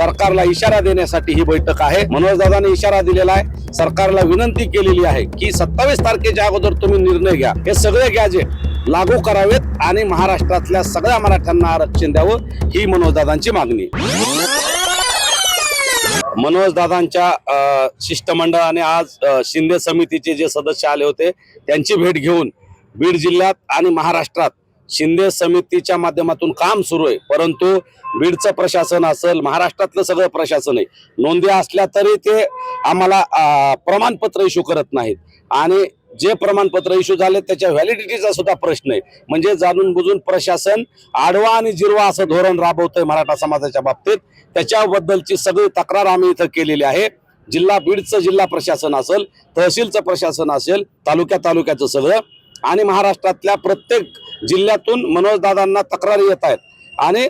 सरकारला इशारा देण्यासाठी ही बैठक आहे. मनोज दादाने इशारा दिलेला आहे. सरकारला विनंती केलेली आहे की सत्तावीस तारखेच्या अगोदर तुम्ही निर्णय घ्या. हे सगळे गॅजेट लागू करावेत आणि महाराष्ट्रातल्या सगळ्या मराठ्यांना आरक्षण द्यावं ही मनोज दादांची मागणी. मनोजदादांच्या मनोज दादांच्या शिष्टमंडळाने आज शिंदे समितीचे जे सदस्य आले होते त्यांची भेट घेऊन बीड जिल्ह्यात आणि महाराष्ट्रात शिंदे समितीच्या माध्यमातून काम सुरू आहे. परंतु बीडचं प्रशासन असेल महाराष्ट्रातलं सगळं प्रशासन आहे. नोंदी असल्या तरी ते आम्हाला प्रमाणपत्र इश्यू करत नाहीत. आणि जे प्रमाणपत्र इश्यू झाले त्याच्या व्हॅलिडिटीचा सुद्धा प्रश्न आहे. म्हणजे जाणून बुजून प्रशासन आडवा आणि जिरवा असं धोरण राबवतंय मराठा समाजाच्या बाबतीत. त्याच्याबद्दलची सगळी तक्रार आम्ही इथं केलेली आहे. जिल्हा बीडचं जिल्हा प्रशासन असेल तहसीलचं प्रशासन असेल तालुक्या तालुक्याचं सगळं. आणि महाराष्ट्रातल्या प्रत्येक जिल्ह्यातून मनोजदादांना तक्रारी येत आहेत. आणि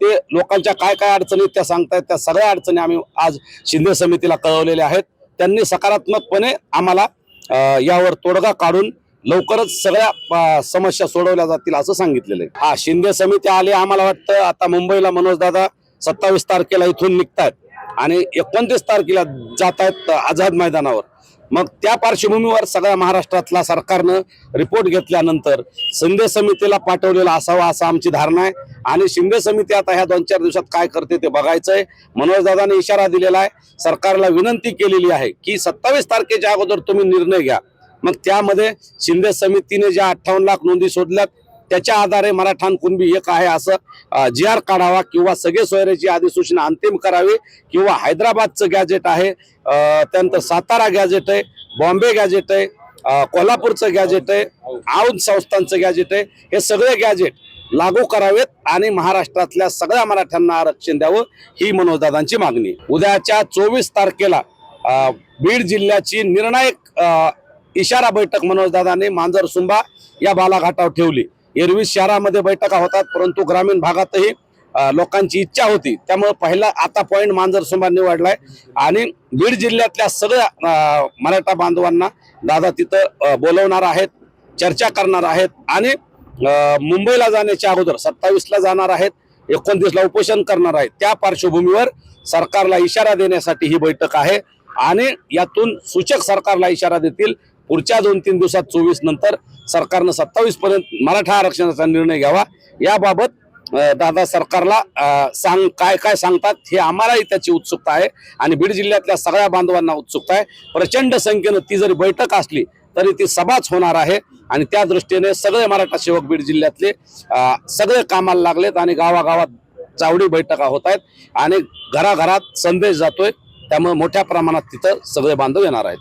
ते लोकांच्या काय काय अडचणी त्या सांगतायत. त्या सगळ्या अडचणी आम्ही आज शिंदे समितीला कळवलेल्या आहेत. त्यांनी सकारात्मकपणे आम्हाला यावर तोडगा काढून लवकरच सगळ्या समस्या सोडवल्या जातील असं सांगितलेलं आहे. हा शिंदे समिती आली आम्हाला वाटतं आता मुंबईला मनोजदादा सत्तावीस तारखेला इथून निघतायत. आणि एकोणतीस तारखेला जात आहेत आझाद मैदानावर. मग त्या पार्श्वभूमीवर सगळ्या महाराष्ट्रातला सरकारनं रिपोर्ट घेतल्यानंतर शिंदे समितीला पाठवलेला असावा असं आमची धारणा आहे. आणि शिंदे समिती आता ह्या दोन चार दिवसात काय करते ते बघायचंय. आहे मनोजदादाने इशारा दिलेला आहे. सरकारला विनंती केलेली आहे की सत्तावीस तारखेच्या अगोदर तुम्ही निर्णय घ्या. मग त्यामध्ये शिंदे समितीने ज्या अठ्ठावन्न लाख नोंदी शोधल्यात त्याच्या आधारे मराठान कुणबी एक आहे असं जी आर काढावा किंवा सगळे सोयऱ्याची अधिसूचना अंतिम करावी किंवा हैदराबादचं गॅजेट आहे त्यानंतर सातारा गॅजेट आहे बॉम्बे गॅजेट आहे कोल्हापूरचं गॅजेट आहे औंध संस्थांचं गॅजेट आहे हे सगळे गॅजेट लागू करावेत आणि महाराष्ट्रातल्या सगळ्या मराठ्यांना आरक्षण द्यावं ही मनोजदादांची मागणी. उद्याच्या चोवीस तारखेला बीड जिल्ह्याची निर्णायक इशारा बैठक मनोजदादांनी मांजर सुंबा या बालाघाटावर ठेवली. एरवी शहरामध्ये बैठका होतात परंतु ग्रामीण भागातही लोकांची इच्छा होती. त्यामुळे पहिला आता पॉईंट मांजर सुमार निवडलाय. आणि बीड जिल्ह्यातल्या सगळ्या मराठा बांधवांना दादा तिथं बोलवणार आहेत चर्चा करणार आहेत. आणि मुंबईला जाण्याच्या अगोदर सत्तावीसला जाणार आहेत एकोणतीसला उपोषण करणार आहेत. त्या पार्श्वभूमीवर सरकारला इशारा देण्यासाठी ही बैठक आहे. आणि यातून सूचक सरकारला इशारा देतील पुढच्या दोन तीन दिवसात चोवीस नंतर सरकारनं सत्तावीस पर्यंत मराठा आरक्षणाचा निर्णय घ्यावा. याबाबत दादा सरकारला सांग काय काय सांगतात हे आम्हालाही त्याची उत्सुकता आहे आणि बीड जिल्ह्यातल्या सगळ्या बांधवांना उत्सुकता आहे. प्रचंड संख्येनं ती जरी बैठक असली तरी ती सभाच होणार आहे आणि त्या दृष्टीने सगळे मराठा सेवक बीड जिल्ह्यातले सगळे कामाला लागलेत आणि गावागावात चावडी बैठका होत आहेत आणि घराघरात संदेश जातोय. त्यामुळे मोठ्या प्रमाणात तिथं सगळे बांधव येणार आहेत.